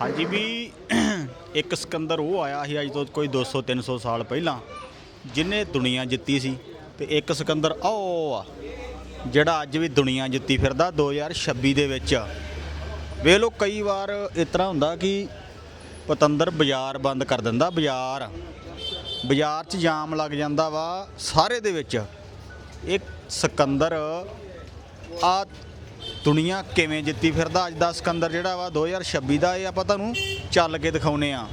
ਹਾਂਜੀ ਵੀ ਇੱਕ ਸਿਕੰਦਰ ਉਹ ਆਇਆ ਸੀ ਅੱਜ ਤੋਂ ਕੋਈ 200 300 ਸਾਲ ਪਹਿਲਾਂ, ਜਿਨੇ ਦੁਨੀਆ ਜਿੱਤੀ ਸੀ ਤੇ ਇੱਕ ਸਿਕੰਦਰ ਉਹ ਆ, ਜਿਹੜਾ ਅੱਜ ਵੀ ਦੁਨੀਆ ਜਿੱਤੀ ਫਿਰਦਾ 2026 ਦੇ ਵਿੱਚ। ਵੇਖ ਲਓ, ਕਈ ਵਾਰ ਇਸ ਤਰ੍ਹਾਂ ਹੁੰਦਾ ਕਿ ਪਤੰਦਰ ਬਾਜ਼ਾਰ ਬੰਦ ਕਰ ਦਿੰਦਾ, ਬਾਜ਼ਾਰ। ਬਾਜ਼ਾਰ 'ਚ ਜਾਮ ਲੱਗ ਜਾਂਦਾ ਵਾ, ਸਾਰੇ ਦੇ ਵਿੱਚ। ਇੱਕ ਸਿਕੰਦਰ ਆ ਦੁਨੀਆ ਕਿਵੇਂ ਜਿੱਤੀ ਫਿਰਦਾ? ਅੱਜ ਦਾ ਸਿਕੰਦਰ ਜਿਹੜਾ ਵਾ 2026 ਦਾ ਇਹ ਆਪਾਂ ਤੁਹਾਨੂੰ ਚੱਲ ਕੇ ਦਿਖਾਉਨੇ ਆ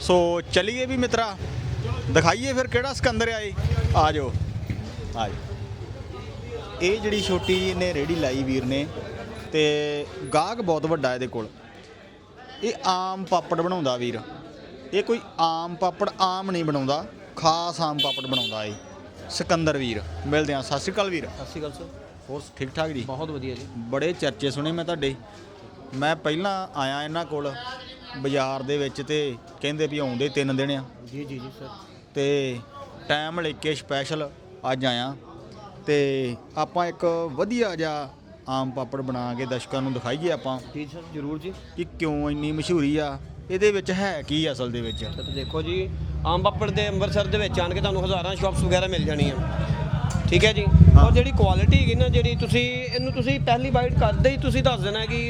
ਸੋ ਚਲਿਏ ਵੀ ਮਿੱਤਰਾ, ਦਿਖਾਈਏ ਫਿਰ ਕਿਹੜਾ ਸਿਕੰਦਰ ਆ ਇਹ। ਆ ਜਾਓ। ਆ ਜਾਓ। ਇਹ ਜਿਹੜੀ ਛੋਟੀ ਜਿਹੀ ਨੇ ਰੇੜੀ ਲਾਈ ਵੀਰ ਨੇ, ਤੇ ਗਾਹਕ ਬਹੁਤ ਵੱਡਾ ਇਹਦੇ ਕੋਲ। ਇਹ ਆਮ ਪਾਪੜ ਬਣਾਉਂਦਾ ਵੀਰ। ਇਹ ਕੋਈ ਆਮ ਪਾਪੜ ਆਮ ਨਹੀਂ ਬਣਾਉਂਦਾ, ਖਾਸ ਆਮ ਪਾਪੜ ਬਣਾਉਂਦਾ ਇਹ। ਸਿਕੰਦਰ ਵੀਰ, ਮਿਲਦੇ ਆ ਸਤਿ ਸ਼੍ਰੀ ਅਕਾਲ ਵੀਰ। ਸਤਿ ਸ਼੍ਰੀ ਅਕਾਲ ਸਰ। ਹੋਰ ਠੀਕ ਠਾਕ ਜੀ। ਬਹੁਤ ਵਧੀਆ ਜੀ। ਬੜੇ ਚਰਚੇ ਸੁਣੇ ਮੈਂ ਤੁਹਾਡੇ। ਮੈਂ ਪਹਿਲਾਂ ਆਇਆ ਇਹਨਾਂ ਕੋਲ ਬਾਜ਼ਾਰ ਦੇ ਵਿੱਚ ਤੇ ਕਹਿੰਦੇ ਵੀ ਆਉਂਦੇ ਤਿੰਨ ਦਿਨ ਆ। ਜੀ ਜੀ ਜੀ ਸਰ। ਤੇ ਟਾਈਮ ਲੈ ਕੇ ਸਪੈਸ਼ਲ ਅੱਜ ਆਇਆ। ਤੇ ਆਪਾਂ ਇੱਕ ਵਧੀਆ ਜਿਹਾ ਆਮ ਪਾਪੜ ਬਣਾ ਕੇ ਦਰਸ਼ਕਾਂ ਨੂੰ ਦਿਖਾਈਏ ਆਪਾਂ। ਜੀ ਸਰ ਜ਼ਰੂਰ ਜੀ। ਕਿ ਕਿਉਂ ਇੰਨੀ ਮਸ਼ਹੂਰੀ ਆ? ਇਹਦੇ ਵਿੱਚ ਹੈ ਕੀ ਅਸਲ ਦੇ ਵਿੱਚ? ਤਾਂ ਦੇਖੋ ਜੀ ਆਮ ਪਾਪੜ ਦੇ ਅੰਮ੍ਰਿਤਸਰ ਦੇ ਵਿੱਚ ਆਣ ਕੇ ਤੁਹਾਨੂੰ ਹਜ਼ਾਰਾਂ ਸ਼ਾਪਸ ਵਗੈਰਾ ਮਿਲ ਜਾਣੀਆਂ। ਠੀਕ ਹੈ ਜੀ। ਔਰ ਜਿਹੜੀ ਕੁਆਲਿਟੀ ਹੈਗੀ ਨਾ ਜਿਹੜੀ ਤੁਸੀਂ ਇਹਨੂੰ ਤੁਸੀਂ ਪਹਿਲੀ ਬਾਈਟ ਕਰਦੇ ਹੀ ਤੁਸੀਂ ਦੱਸ ਦੇਣਾ ਕਿ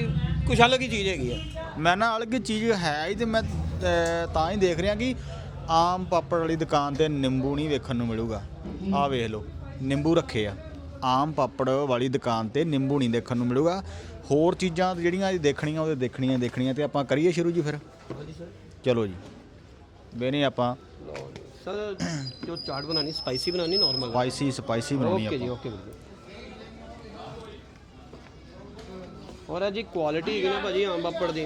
ਕੁਛ ਅਲੱਗ ਹੀ ਚੀਜ਼ ਹੈਗੀ ਹੈ ਮੈਂ ਨਾ ਅਲੱਗ ਚੀਜ਼ ਹੈ ਹੀ ਤੇ ਮੈਂ ਅਹ, ਤਾਂ ਹੀ ਦੇਖ ਰਿਹਾ ਕਿ ਆਮ ਪਾਪੜ ਵਾਲੀ ਦੁਕਾਨ ਤੇ ਨਿੰਬੂ ਨਹੀਂ ਵੇਖਣ ਨੂੰ ਮਿਲੂਗਾ। ਆਹ ਵੇਖ ਲਓ ਨਿੰਬੂ ਰੱਖੇ ਆ। ਆਮ ਪਾਪੜ ਵਾਲੀ ਦੁਕਾਨ ਤੇ ਨਿੰਬੂ ਨਹੀਂ ਦੇਖਣ ਨੂੰ ਮਿਲੂਗਾ। ਹੋਰ ਚੀਜ਼ਾਂ ਜਿਹੜੀਆਂ ਇਹ ਦੇਖਣੀਆਂ ਉਹਦੇ ਦੇਖਣੀਆਂ ਦੇਖਣੀਆਂ ਤੇ ਆਪਾਂ ਕਰੀਏ ਸ਼ੁਰੂ ਜੀ ਫਿਰ। ਚਲੋ ਜੀ। ਬੇਨੇ ਆਪਾਂ। ਸਰ ਜੋ ਚਾਟ ਬਣਾਣੀ ਸਪਾਈਸੀ ਬਣਾਣੀ ਨਾਰਮਲ ਸਪਾਈਸੀ ਸਪਾਈਸੀ ਬਣਾਉਣੀ ਓਕੇ ਜੀ ਆਪਾਂ। ਓਕੇ ਵੀਰ ਔਰ ਜੀ ਕੁਆਲਿਟੀ ਹੈਗੀ ਨਾ ਭਾਜੀ ਆਮ ਪਾਪੜ ਦੀ।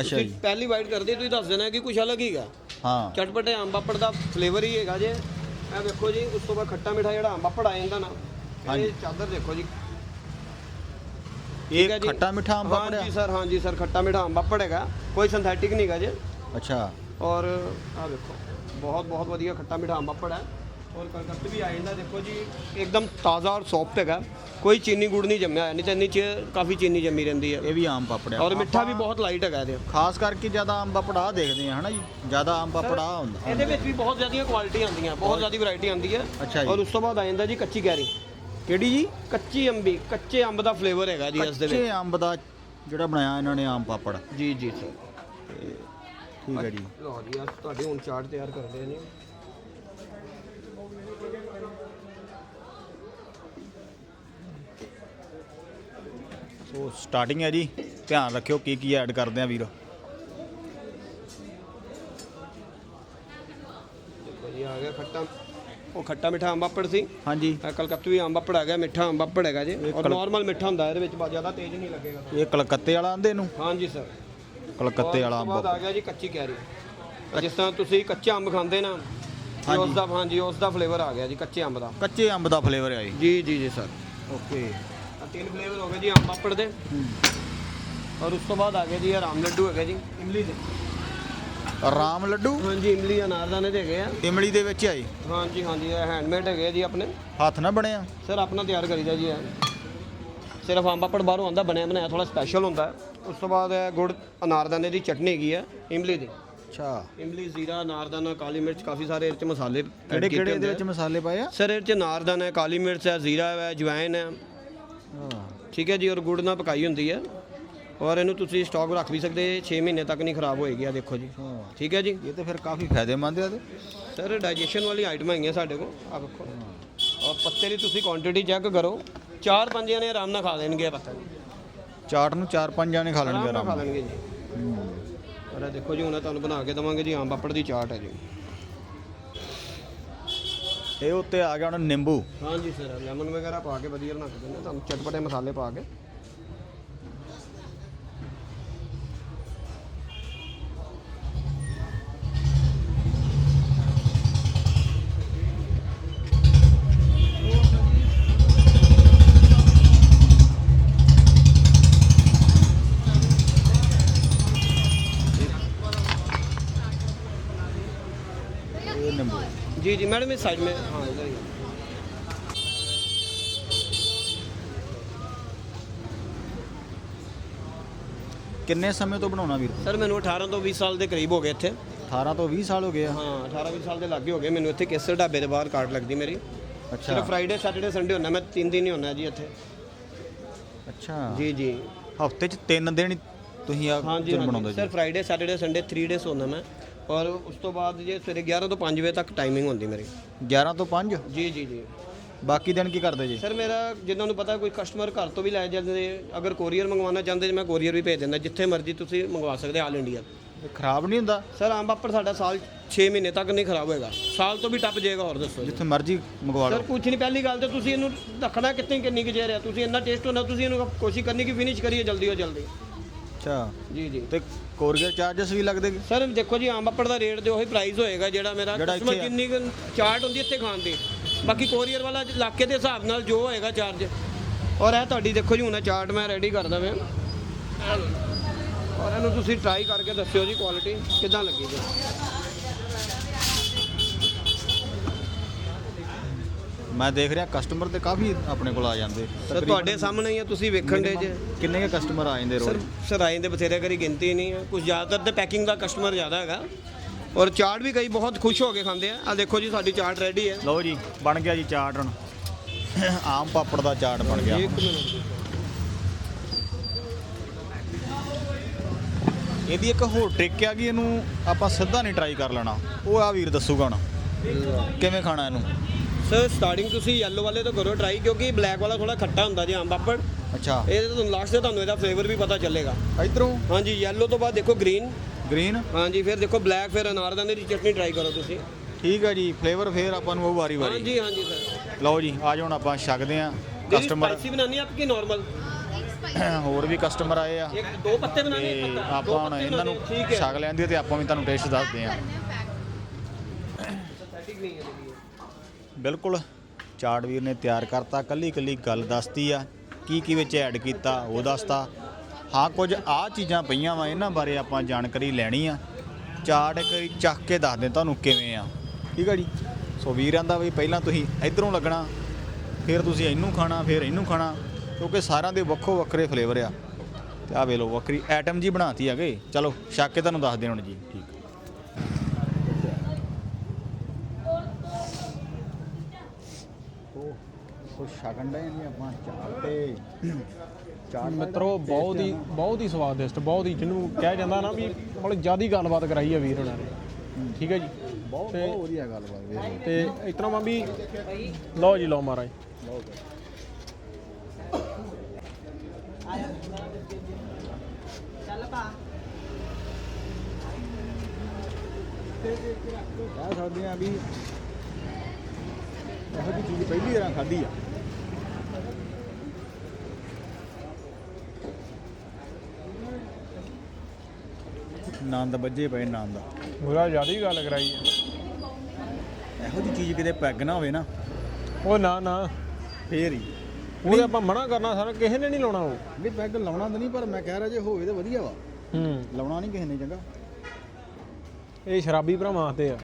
ਅੱਛਾ ਜੀ। ਪਹਿਲੀ ਬਾਈਟ ਕਰਦੇ ਤੁਸੀਂ ਦੱਸ ਦੇਣਾ ਕਿ ਕੁਛ ਅਲੱਗ ਹੀਗਾ। ਹਾਂ। ਚਟਪਟੇ ਆਮ ਪਾਪੜ ਦਾ ਫਲੇਵਰ ਹੀ ਹੈਗਾ ਜੇ। ਇਹ ਵੇਖੋ ਜੀ ਉਸ ਤੋਂ ਬਾਅਦ ਖੱਟਾ ਮਿੱਠਾ ਜਿਹੜਾ ਆਮ ਪਾਪੜ ਆ ਜਾਂਦਾ ਨਾ ਹਾਂਜੀ। ਇਹ ਚਾਦਰ ਦੇਖੋ ਜੀ। ਹੈ ਇਹ। ਖੱਟਾ ਮਿੱਠਾ ਆਮ ਪਾਪੜ ਹਾਂਜੀ ਆ ਸਰ ਹਾਂਜੀ ਸਰ ਖੱਟਾ ਮਿੱਠਾ ਆਮ ਪਾਪੜ ਹੈਗਾ। ਕੋਈ ਸਿੰਥੈਟਿਕ ਨਹੀਂ ਹੈਗਾ ਜੇ। ਅੱਛਾ। ਔਰ ਆ ਦੇਖੋ ਬਹੁਤ ਬਹੁਤ ਵਧੀਆ ਖੱਟਾ ਮਿੱਠਾ ਆਮ ਪਾਪੜ ਹੈ। ਔਰ ਕਲਕੱਤੇ ਵੀ ਆ ਜਾਂਦਾ ਦੇਖੋ ਜੀ ਇੱਕਦਮ ਤਾਜ਼ਾ ਔਰ ਸੌਫਟ ਹੈਗਾ। ਕੋਈ ਚੀਨੀ ਗੁੜ ਨਹੀਂ ਜੰਮਿਆ ਨਹੀਂ ਤਾਂ ਇੰਨੀ ਚ ਕਾਫੀ ਚੀਨੀ ਜੰਮੀ ਰਹਿੰਦੀ ਹੈ। ਇਹ ਵੀ ਆਮ ਪਾਪੜ ਆ ਔਰ ਮਿੱਠਾ ਵੀ ਬਹੁਤ ਲਾਈਟ ਹੈਗਾ ਇਹਦੇ। ਖਾਸ ਕਰਕੇ ਜ਼ਿਆਦਾ ਆਮ ਪਾਪੜ ਦੇਖਦੇ ਆ ਹਨਾ ਜੀ? ਜ਼ਿਆਦਾ ਆਮ ਪਾਪੜ ਹੁੰਦਾ ਇਹਦੇ ਵਿੱਚ ਵੀ ਬਹੁਤ ਜ਼ਿਆਦੀਆਂ ਕੁਆਲਿਟੀ ਆਉਂਦੀਆਂ ਬਹੁਤ ਜ਼ਿਆਦੀ ਵੈਰਾਈਟੀ ਆਉਂਦੀ ਹੈ। ਅੱਛਾ ਜੀ। ਔਰ ਉਸ ਤੋਂ ਬਾਅਦ ਆ ਜਾਂਦਾ ਜੀ ਕੱਚੀ ਕੈਰੀ। ਕਿਹੜੀ ਜੀ? ਕੱਚੀ ਅੰਬੀ ਕੱਚੇ ਅੰਬ ਦਾ ਫਲੇਵਰ ਹੈਗਾ ਜੀ ਇਸ ਦੇ ਵਿੱਚ। ਕੱਚੇ ਅੰਬ ਦਾ ਜਿਹੜਾ ਬਣਾਇਆ ਇਹਨਾਂ ਨੇ ਆਮ ਪਾਪੜ। ਜੀ ਜੀ ਸਰ ਠੀਕ ਹੈ ਜੀ। ਲਓ ਜੀ ਅੱਜ ਤੁਹਾਡੇ ਹੁਣ ਚਾਰਟ ਤਿਆਰ ਕਰਦੇ ਨੇ ਸੋ ਸਟਾਰਟਿੰਗ ਹੈ ਜੀ ਧਿਆਨ ਰੱਖਿਓ ਕੀ ਕੀ ਐਡ ਕਰਦੇ ਆ ਵੀਰ। ਦੇਖੋ ਜੀ ਆ ਗਿਆ ਖੱਟਾ। ਉਹ ਖੱਟਾ ਮਿੱਠਾ ਅੰਬ ਪਾਪੜ ਸੀ। ਹਾਂਜੀ। ਇਹ ਕਲਕੱਤਵੀ ਅੰਬ ਪਾਪੜ ਹੈਗਾ ਮਿੱਠਾ ਅੰਬ ਪਾਪੜ ਹੈਗਾ ਜੀ। ਔਰ ਨਾਰਮਲ ਮਿੱਠਾ ਹੁੰਦਾ ਇਹਦੇ ਵਿੱਚ ਬਹੁਤ ਜ਼ਿਆਦਾ ਤੇਜ਼ ਨਹੀਂ ਲੱਗੇਗਾ। ਇਹ ਕਲਕੱਤੇ ਵਾਲਾ ਆਂਦੇ ਇਹਨੂੰ? ਹਾਂਜੀ ਸਰ ਕਲਕੱਤੇ ਵਾਲਾ ਉਸ ਤੋਂ ਬਾਅਦ ਆ ਅੰਬ ਗਿਆ ਜੀ ਕੱਚੀ ਕੈਰੀ। ਜਿਸ ਤਰ੍ਹਾਂ ਤੁਸੀਂ ਕੱਚਾ ਅੰਬ ਖਾਂਦੇ ਨਾ ਹਾਂਜੀ। ਉਸ ਦਾ ਹਾਂਜੀ ਉਸ ਦਾ ਫਲੇਵਰ ਆ ਗਿਆ ਜੀ ਕੱਚੇ ਅੰਬ ਦਾ। ਕੱਚੇ ਅੰਬ ਦਾ ਫਲੇਵਰ ਹੈ ਜੀ। ਜੀ ਜੀ ਜੀ ਸਰ ਓਕੇ ਆ ਤਿੰਨ ਫਲੇਵਰ ਹੋ ਗਏ ਜੀ ਅੰਬ ਪਾਪੜ ਦੇ। ਔਰ ਉਸ ਤੋਂ ਬਾਅਦ ਆ ਗਏ ਜੀ ਇਹ ਰਾਮ ਲੱਡੂ ਹੈਗੇ ਜੀ। ਇਮਲੀ ਦੇ। ਰਾਮ ਲੱਡੂ? ਹਾਂਜੀ ਇਮਲੀ ਅਨਾਰਦਾਨੇ ਦੇ ਹੈਗੇ ਆ। ਇਮਲੀ ਦੇ ਵਿੱਚ ਆਈ ਹਾਂਜੀ ਹਾਂਜੀ ਇਹ ਹੈਂਡਮੇਡ ਹੈਗੇ ਆ ਜੀ ਆਪਣੇ। ਹੱਥ ਨਾ ਬਣਿਆ। ਸਰ ਆਪਣਾ ਤਿਆਰ ਕਰੀਦਾ ਜੀ ਇਹ। ਸਿਰਫ ਅੰਬ ਪਾਪੜ ਬਾਹਰੋਂ ਆਂਦਾ ਬਣਿਆ ਬਣਾਇਆ ਥੋੜਾ ਸਪੈਸ਼ਲ ਹੁੰਦਾ। ਹੈ। ਉਸ ਤੋਂ ਬਾਅਦ ਇਹ ਗੁੜ ਅਨਾਰਦਾਨੇ ਦੀ ਚਟਨੀ ਹੈਗੀ ਹੈ ਇਮਲੀ ਦੀ। ਅੱਛਾ। ਇਮਲੀ ਜ਼ੀਰਾ ਅਨਾਰਦਾਨਾ ਕਾਲੀ ਮਿਰਚ ਕਾਫੀ ਸਾਰੇ ਇਹਦੇ ਚ ਮਸਾਲੇ add ਕਿਹੜੇ ਕੀਤੇ ਕਿਹੜੇ ਹੁੰਦੇ ਇਹਦੇ ਆ। ਵਿੱਚ ਮਸਾਲੇ ਪਾਏ ਆ? ਸਰ ਇਹਦੇ ਚ ਅਨਾਰਦਾਨਾ ਹੈ ਕਾਲੀ ਮਿਰਚ ਹੈ ਜ਼ੀਰਾ ਹੈ ਜਵੈਨ ਹੈ। ਹਾਂ। ਠੀਕ ਹੈ ਜੀ ਔਰ ਗੁੜ ਨਾਲ ਪਕਾਈ ਹੁੰਦੀ ਹੈ। ਔਰ ਇਹਨੂੰ ਤੁਸੀਂ ਸਟਾਕ ਰੱਖ ਵੀ ਸਕਦੇ 6 ਮਹੀਨੇ ਤੱਕ ਨਹੀਂ ਖਰਾਬ ਹੋਏਗੀ ਆ ਦੇਖੋ ਜੀ। ਹਾਂ। ਠੀਕ ਹੈ ਜੀ। ਇਹ ਤੇ ਫਿਰ ਕਾਫੀ ਫਾਇਦੇਮੰਦ ਆ ਤੇ ਸਰ ਡਾਈਜੈਸ਼ਨ ਵਾਲੀ ਆਈਟਮਾਂ ਹੈਗੀਆਂ ਸਾਡੇ ਕੋਲ ਆ ਵੇਖੋ। ਔਰ ਪੱਤੇ ਦੀ ਤੁਸੀਂ ਕੁਆਂਟੀਟੀ ਚੈੱਕ ਕਰੋ। ਚਾਰ ਪੰਜ ਜਣੇ ਆਰਾਮ ਨਾਲ ਖਾ ਲੈਣਗੇ ਪੱਤਾ ਚਾਟ ਨੂੰ ਚਾਰ ਪੰਜ ਜਾਣੇ ਖਾ ਲੈਣਗੇ ਆਰਾਮ ਨਾਲ। ਖਾ ਲੈਣਗੇ ਜੀ। ਇਹ ਦੇਖੋ ਜੀ ਹੁਣ ਇਹ ਤੁਹਾਨੂੰ ਬਣਾ ਕੇ ਦਵਾਂਗੇ ਜੀ ਆਮ ਪਾਪੜ ਦੀ ਚਾਟ ਹੈ ਜੀ। ਇਹ ਉੱਤੇ ਆ ਗਿਆ ਹੁਣ ਨਿੰਬੂ। ਹਾਂਜੀ ਸਰ ਲੈਮਨ ਵਗੈਰਾ ਪਾ ਕੇ ਵਧੀਆ ਬਣਾ ਕੇ ਦਿੰਦੇ ਤੁਹਾਨੂੰ ਚਟਪਟੇ ਮਸਾਲੇ ਪਾ ਕੇ। ਇਹ ਨਿੰਬੂ जी जी मैडम इस साइड में हाँ इधर ही ਕਿੰਨੇ ਸਮੇਂ ਤੋਂ ਬਣਾਉਣਾ ਵੀਰ ਸਰ ਮੈਨੂੰ 18 ਤੋਂ 20 ਸਾਲ ਦੇ ਕਰੀਬ ਹੋ ਗਏ ਇੱਥੇ 18 ਤੋਂ 20 ਸਾਲ ਹੋ ਗਏ ਆ ਹਾਂ 18 20 ਸਾਲ ਦੇ ਲਾਗੇ ਹੋ ਗਏ ਮੈਨੂੰ ਇੱਥੇ ਕੇਸਰ ਢਾਬੇ ਦੇ ਬਾਹਰ ਕਾਰਡ ਲੱਗਦੀ ਮੇਰੀ ਅੱਛਾ ਸਿਰਫ ਫਰਾਈਡੇ ਸੈਟਰਡੇ ਸੰਡੇ ਹੁੰਦਾ ਮੈਂ ਤਿੰਨ ਦਿਨ ਹੀ ਹੁੰਦਾ ਜੀ ਇੱਥੇ ਅੱਛਾ ਜੀ ਜੀ ਹਫਤੇ 'ਚ 3 ਦਿਨ ਹੀ ਤੁਸੀਂ ਆ ਹਾਂਜੀ ਚਿਰ ਬਣਾਉਂਦੇ ਹਾਂਜੀ ਜੀ sir Friday Saturday Sunday 3 days ਹੁੰਦਾ ਮੈਂ ਔਰ ਉਸ ਤੋਂ ਬਾਅਦ ਜੇ ਸਵੇਰੇ 11 ਤੋਂ 5 ਵਜੇ ਤੱਕ ਟਾਈਮਿੰਗ ਹੁੰਦੀ ਮੇਰੀ। 11 ਤੋਂ 5 ਜੀ ਜੀ ਜੀ। ਬਾਕੀ ਦਿਨ ਕੀ ਕਰਦੇ ਜੀ? ਸਰ ਮੇਰਾ ਜਿਨ੍ਹਾਂ ਨੂੰ ਪਤਾ ਕੋਈ ਕਸਟਮਰ ਘਰ ਤੋਂ ਵੀ ਲੈ ਜਾਂਦੇ ਅਗਰ ਕੋਰੀਅਰ ਮੰਗਵਾਉਣਾ ਚਾਹੁੰਦੇ ਮੈਂ ਕੋਰੀਅਰ ਵੀ ਭੇਜ ਦਿੰਦਾ ਜਿੱਥੇ ਮਰਜ਼ੀ ਤੁਸੀਂ ਮੰਗਵਾ ਸਕਦੇ ਆਲ ਇੰਡੀਆ ਖਰਾਬ ਨਹੀਂ ਹੁੰਦਾ? ਸਰ ਆਮ ਪਾਪੜ ਸਾਡਾ ਸਾਲ 6 ਮਹੀਨੇ ਤੱਕ ਨਹੀਂ ਖਰਾਬ ਹੋਏਗਾ। ਸਾਲ ਤੋਂ ਵੀ ਟੱਪ ਜਾਏਗਾ ਹੋਰ ਦੱਸੋ ਜੀ। ਜਿੱਥੇ ਮਰਜ਼ੀ ਮੰਗਵਾ ਸਰ ਲਓ ਕੁਛ ਨਹੀਂ ਪਹਿਲੀ ਗੱਲ ਤੇ ਤੁਸੀਂ ਇਹਨੂੰ ਰੱਖਣਾ ਕਿੰਨੀ ਕਿੰਨੀ ਕੁ ਦੇਰ ਹੈ? ਤੁਸੀਂ ਇੰਨਾ ਟੇਸਟ ਹੋਣਾ ਤੁਸੀਂ ਇਹਨੂੰ ਕੋਸ਼ਿਸ਼ ਕਰਨੀ ਕਿ ਫਿਨਿਸ਼ ਕਰੀਏ ਜਲਦੀ ਤੋਂ ਜਲਦੀ। ਅੱਛਾ। ਜੀ ਜੀ। ਤੇ ਕੋਰੀਅਰ ਚਾਰजेस ਵੀ ਲੱਗਦੇ ਗੇ? ਸਰ ਦੇਖੋ ਜੀ ਆਮ ਪਾਪੜ ਦਾ ਰੇਟ ਦੇ ਉਹੀ ਪ੍ਰਾਈਸ ਹੋਏਗਾ ਜਿਹੜਾ ਮੇਰਾ ਜਿਹੜਾ ਕਸਟਮਰ ਇੱਥੇ ਆ। ਜਿੰਨੀ ਕੁ ਚਾਰਟ ਹੁੰਦੀ ਇੱਥੇ ਖਾਣ ਦੀ। ਬਾਕੀ ਕੋਰੀਅਰ ਵਾਲਾ ਇਲਾਕੇ ਦੇ ਹਿਸਾਬ ਨਾਲ ਜੋ ਹੋਏਗਾ ਚਾਰਜ ਔਰ ਇਹ ਤੁਹਾਡੀ ਦੇਖੋ ਜੀ ਹੁਣ ਇਹ ਚਾਰਟ ਮੈਂ ਰੈਡੀ ਕਰਦਾ ਮੈਂ ਔਰ ਇਹਨੂੰ ਤੁਸੀਂ ਟਰਾਈ ਕਰਕੇ ਦੱਸਿਓ ਜੀ ਕੁਆਲਿਟੀ ਕਿੱਦਾਂ ਲੱਗੀ ਜੀ। ਮੈਂ ਦੇਖ ਰਿਹਾ ਕਸਟਮਰ ਤੇ ਕਾਫੀ ਆਪਣੇ ਕੋਲ ਆ ਜਾਂਦੇ। ਸਰ ਤੁਹਾਡੇ ਸਾਹਮਣੇ ਹੀ ਆ ਤੁਸੀਂ ਵੇਖਣ ਦੇ ਜੇ। ਕਿੰਨੇ ਕੇ ਕਸਟਮਰ ਆ ਜਾਂਦੇ ਸਰ ਰੋਜ਼ ਸਰ ਆਏ ਦੇ ਬਥੇਰੇ ਕਰੀ ਗਿਣਤੀ ਨਹੀਂ ਹੈ ਕੁਝ ਜ਼ਿਆਦਾਤਰ ਤੇ ਪੈਕਿੰਗ ਦਾ ਕਸਟਮਰ ਜ਼ਿਆਦਾ ਹੈਗਾ। ਔਰ ਚਾਟ ਵੀ ਕਈ ਬਹੁਤ ਖੁਸ਼ ਹੋ ਕੇ ਖਾਂਦੇ ਆ। ਆ ਦੇਖੋ ਜੀ ਸਾਡੀ ਚਾਟ ਰੈਡੀ ਹੈ। ਲਓ ਜੀ ਬਣ ਗਿਆ ਜੀ ਚਾਟ ਹੁਣ। ਆਮ ਪਾਪੜ ਦਾ ਚਾਟ ਬਣ ਗਿਆ। ਇੱਕ ਮਿੰਟ। ਇਹਦੀ ਇੱਕ ਹੋਰ ਟ੍ਰਿਕ ਆ ਕਿ ਇਹਨੂੰ ਆਪਾਂ ਸਿੱਧਾ ਨਹੀਂ ਟਰਾਈ ਕਰ ਲੈਣਾ। ਉਹ ਆ ਵੀਰ ਦੱਸੂਗਾ ਹੁਣ। ਕਿਵੇਂ ਖਾਣਾ ਇਹਨੂੰ? ਸਰ ਸਟਾਰਟਿੰਗ ਤੁਸੀਂ ਯੈਲੋ ਵਾਲੇ ਤੋਂ ਕਰੋ ਟਰਾਈ ਕਿਉਂਕਿ ਬਲੈਕ ਵਾਲਾ ਥੋੜਾ ਖੱਟਾ ਹੁੰਦਾ ਜੀ ਆਮ ਪਾਪੜ। ਅੱਛਾ। ਇਹ ਤੁਹਾਨੂੰ ਲਾਸਟ ਤੇ ਤੁਹਾਨੂੰ ਇਹਦਾ ਫਲੇਵਰ ਵੀ ਪਤਾ ਚੱਲੇਗਾ। ਇਧਰੋਂ? ਹਾਂਜੀ ਯੈਲੋ ਤੋਂ ਬਾਅਦ ਦੇਖੋ ਗ੍ਰੀਨ ਗ੍ਰੀਨ ਹਾਂਜੀ ਫਿਰ ਦੇਖੋ ਬਲੈਕ ਫਿਰ ਅਨਾਰਦਾਨੇ ਦੀ ਚਟਨੀ ਟਰਾਈ ਕਰੋ ਤੁਸੀਂ। ਠੀਕ ਹੈ ਜੀ ਫਲੇਵਰ ਫੇਰ ਆਪਾਂ ਨੂੰ ਉਹ ਵਾਰੀ ਵਾਰੀ। ਹਾਂਜੀ ਹਾਂਜੀ ਸਰ ਲਓ ਜੀ ਆ ਜਾਓ ਹੁਣ ਆਪਾਂ ਛਕਦੇ ਆ ਕਸਟਮਰ ਸਪਾਈਸੀ ਬਣਾਣੀ ਆਪ ਕੀ ਨਾਰਮਲ ਹੋਰ ਵੀ ਕਸਟਮਰ ਆਏ ਆ। ਇੱਕ ਦੋ ਪੱਤੇ ਬਣਾਣੇ ਇੱਕ ਪੱਤਾ ਆਪਾਂ ਹੁਣ ਇਹਨਾਂ ਨੂੰ ਛਕ ਲੈਂਦੇ ਤੇ ਆਪਾਂ ਵੀ ਤੁਹਾਨੂੰ ਟੇਸਟ ਦੱਸਦੇ ਆ Synthetic ਨਹੀਂ ਹੈ। ਬਿਲਕੁਲ। ਚਾਟ ਵੀਰ ਨੇ ਤਿਆਰ ਕਰਤਾ ਕੱਲੀ ਕੱਲੀ ਗੱਲ ਦੱਸਤੀ ਆ ਕੀ ਕੀ ਵਿੱਚ ਐਡ ਕੀਤਾ, ਉਹ ਦੱਸਤਾ। ਹਾਂ, ਕੁਝ ਆ ਚੀਜ਼ਾਂ ਪਈਆਂ ਵਾ, ਇਹਨਾਂ ਬਾਰੇ ਆਪਾਂ ਜਾਣਕਾਰੀ ਲੈਣੀ ਆ। ਚਾਟ ਇੱਕ ਵਾਰੀ ਚੱਕ ਕੇ ਦੱਸਦੇ ਤੁਹਾਨੂੰ ਕਿਵੇਂ ਆ। ਠੀਕ ਆ ਜੀ? ਸੋ ਵੀਰ ਆਂਦਾ ਵੀ ਪਹਿਲਾਂ ਤੁਸੀਂ ਇਧਰੋਂ ਲੱਗਣਾ, ਫਿਰ ਤੁਸੀਂ ਇਹਨੂੰ ਖਾਣਾ, ਫਿਰ ਇਹਨੂੰ ਖਾਣਾ, ਕਿਉਂਕਿ ਸਾਰਿਆਂ ਦੇ ਵੱਖੋ ਵੱਖਰੇ ਫਲੇਵਰ ਆ। ਤੇ ਆ ਵੇ ਲੋ ਵੱਖਰੀ ਆਈਟਮ ਜੀ ਬਣਾਤੀ ਹੈਗੇ ਚਲੋ, ਛੱਕ ਕੇ ਤੁਹਾਨੂੰ ਦੱਸ ਦੇ ਹੁਣ ਜੀ। ਠੀਕ ਉਹ ਛਕਣ ਦੇ ਨਹੀਂ ਆਪਾਂ ਚਾਟ ਤੇ ਚਾਟ ਮਿੱਤਰੋ ਬਹੁਤ ਹੀ ਬਹੁਤ ਹੀ ਸਵਾਦਿਸ਼ਟ ਬਹੁਤ ਹੀ ਜਿਹਨੂੰ ਕਿਹਾ ਜਾਂਦਾ ਨਾ ਵੀ ਮਤਲਬ ਜਿਆਦੀ ਗੱਲਬਾਤ ਕਰਾਈ ਆ ਵੀਰ ਉਹਨਾਂ ਨੇ। ਠੀਕ ਹੈ ਜੀ? ਬਹੁਤ ਬਹੁਤ ਵਧੀਆ ਗੱਲਬਾਤ ਤੇ ਇਸ ਤਰ੍ਹਾਂ ਵਾ ਲਓ ਜੀ ਲਓ ਮਹਾਰਾਜ। ਕਹਿ ਸਕਦੇ ਆ ਵੀ ਇਹੋ ਜਿਹੀ ਚੀਜ਼ ਪਹਿਲੀ ਵਾਰ ਖਾਧੀ ਆ। ਨੰਦ ਵੱਜੇ ਪਏ ਨੰਦ ਪੂਰਾ ਜਿਆਦੀ ਗੱਲ ਕਰਾਈ ਆ। ਇਹੋ ਜਿਹੀ ਚੀਜ਼ ਕਿਤੇ ਪੈਗ ਨਾ ਹੋਵੇ ਨਾ। ਉਹ ਨਾ ਨਾ। ਫੇਰ ਹੀ। ਉਹਦੇ ਆਪਾਂ ਮਨਾ ਕਰਨਾ ਸਾਰਾ ਕਿਸੇ ਨੇ ਨਹੀਂ ਲਾਉਣਾ ਉਹ। ਨਹੀਂ ਪੈਗ ਲਾਉਣਾ ਤਾਂ ਨਹੀਂ ਪਰ ਮੈਂ ਕਹਿ ਰਿਹਾ ਜੇ ਹੋਵੇ ਤਾਂ ਵਧੀਆ ਵਾ। ਹੂੰ। ਲਾਉਣਾ ਨਹੀਂ ਕਿਸੇ ਨੇ ਚੰਗਾ। ਇਹ ਸ਼ਰਾਬੀ ਭਰਾਵਾਂ ਵਾਸਤੇ ਆ।